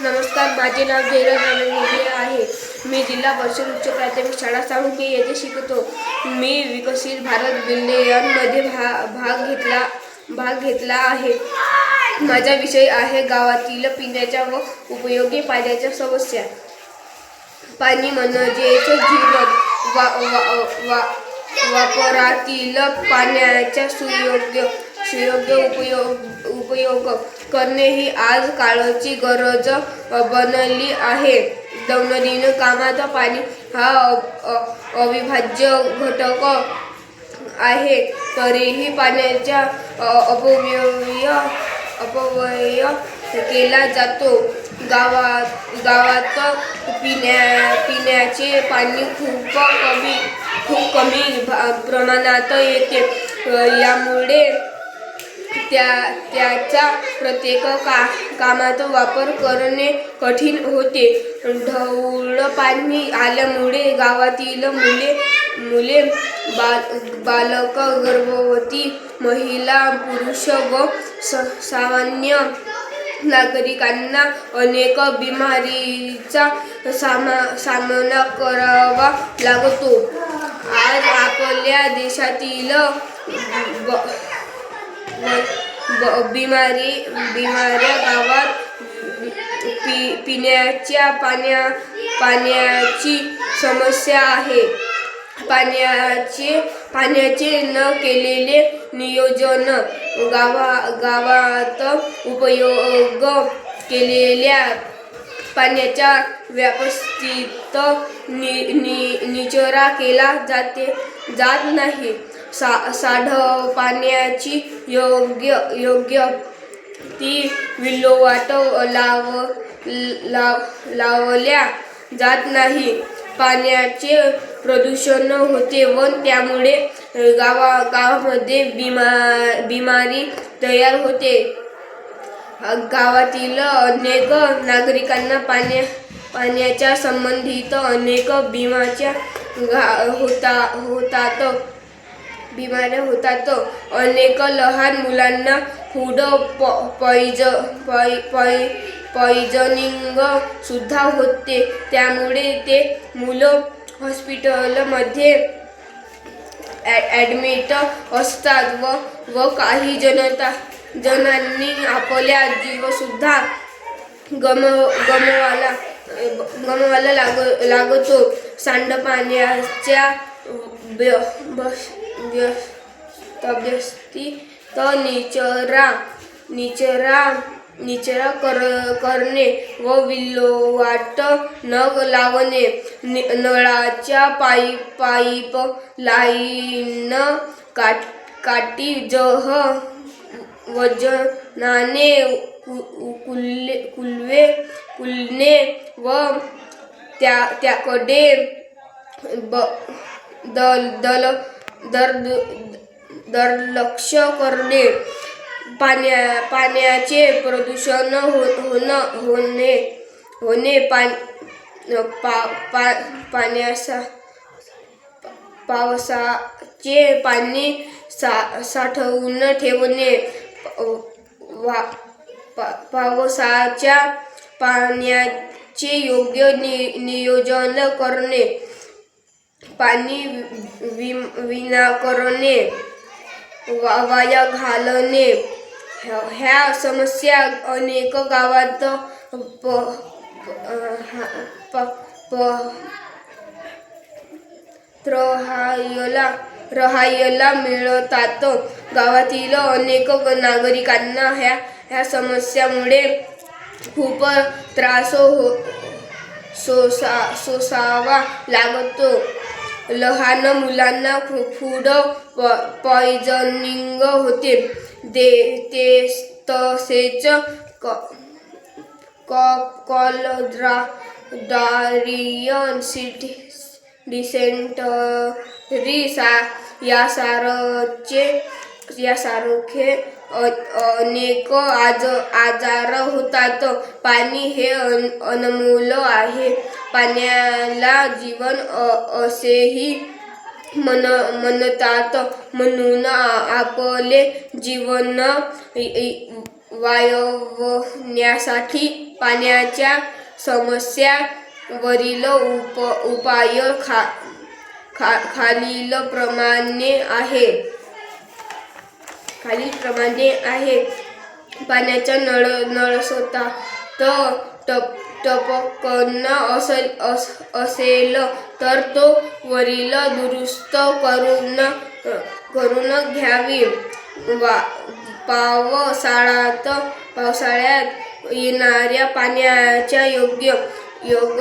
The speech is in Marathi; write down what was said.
नमस्कार माझे नाव जयराज रणविले आहे. मी जिल्हा परिषद उच्च प्राथमिक शाळा साळुंके येथे शिकतो. मी विकसित भारत विल्यनमध्ये भा भाग घेतला भाग घेतला आहे. माझा विषय आहे गावातील पिण्याच्या व उपयोगी पाण्याच्या समस्या. पाणी म्हणजेच जीवन. वा वा वा वापरातील पाण्याच्या सुयोग्य सुयोग्य उपयोग उपयोग. करणे ही आज काळाची गरज बनली आहे. दैनंदिन कामात पाणी हा अ- अविभाज्य घटक आहे. तरीही पाण्याचा अपव्यय अपव्यय केला जातो. गावात गावात पिण्या पिण्याचे पाणी खूप कमी खूप कमी भा- प्रमाणात येते. यामुळे त्या त्याचा प्रत्येक का कामात वापर करणे कठीण होते. ढवळ पाणी आल्यामुळे गावातील मुले मुले बाल बालक गर्भवती महिला पुरुष व स सामान्य नागरिकांना अनेक बिमारीचा सामा सामना करावा लागतो. आज आपल्या देशातील ब- बिमारी बिमाऱ्या गावात पि पिण्याच्या पाण्या पाण्याची समस्या आहे. पाण्याचे पाण्याचे न केलेले नियोजन गावा गावात उपयोग केलेल्या पाण्याच्या व्यवस्थित नि नि निचरा केला जाते जात नाही. सा साढ पाण्याची योग्य योग्य ती विल्होवाट लाव लाव लावल्या जात नाही. पाण्याचे प्रदूषण होते व त्यामुळे गावा गावामध्ये बिमा बिमारी तयार होते. गावातील अनेक नागरिकांना पाण्या पाण्याच्या संबंधित अनेक बिमाच्या घा होता होतात. बिमाऱ्या होतात. अनेक लहान मुलांना फूड प पॉइज पॉइ पॉइ पॉइझनिंग सुद्धा होते. त्यामुळे ते मुलं हॉस्पिटलमध्ये ॲडमिट असतात व व काही जनता जणांनी आपल्या जीवसुद्धा गमव गमवाला गमवायला लाग लागतो. सांडपाण्याच्या व्य बस त निचरा निचरा निचरा कर करणे व विल्लोवाट न लावणे. नळाच्या पाईप पाईप लाईन काट काठी जह वजनाने कुल्ले कुलवे कुलणे व त्या त्याकडे ब दल दल दर दुर्लक्ष करणे. पाण्या पाण्याचे प्रदूषण हो होणं होणे होणे पान पा पा पाण्याचा पावसाचे पाणी सा साठवून ठेवणे. वा पा पावसाच्या पाण्याचे योग्य नि नियोजन करणे. पाणी वि विना करणे वा वाया घालणे. ह्या ह्या समस्या अनेक गावात प प प रहायला रहायला मिळतात. गावातील अनेक नागरिकांना ह्या ह्या समस्यामुळे खूप त्रास हो सोसा सोसावा लागतो. लहान मुलांना फू फूड प होते. दे ते तसेच क कॉलड्रा डारियन सिटी डिसेंटरी सा यासारखे यासारखे अनेक आज आजार होतात. पाणी हे अन अनमोल आहे. पाण्याला जीवन असेही मन म्हणतात. म्हणून आपले जीवन वायवण्यासाठी पाण्याच्या समस्या वरील उप उपाय खा खा खालील प्रमाणे आहे. खाली प्रमाणे आहे. पाण्याचा नळ नळ स्वतः टप टपकन असेल अस असेल तर तो वरील दुरुस्त करून करून घ्यावी. वा पावसाळ्यात पावसाळ्यात येणाऱ्या पाण्याच्या योग्य योग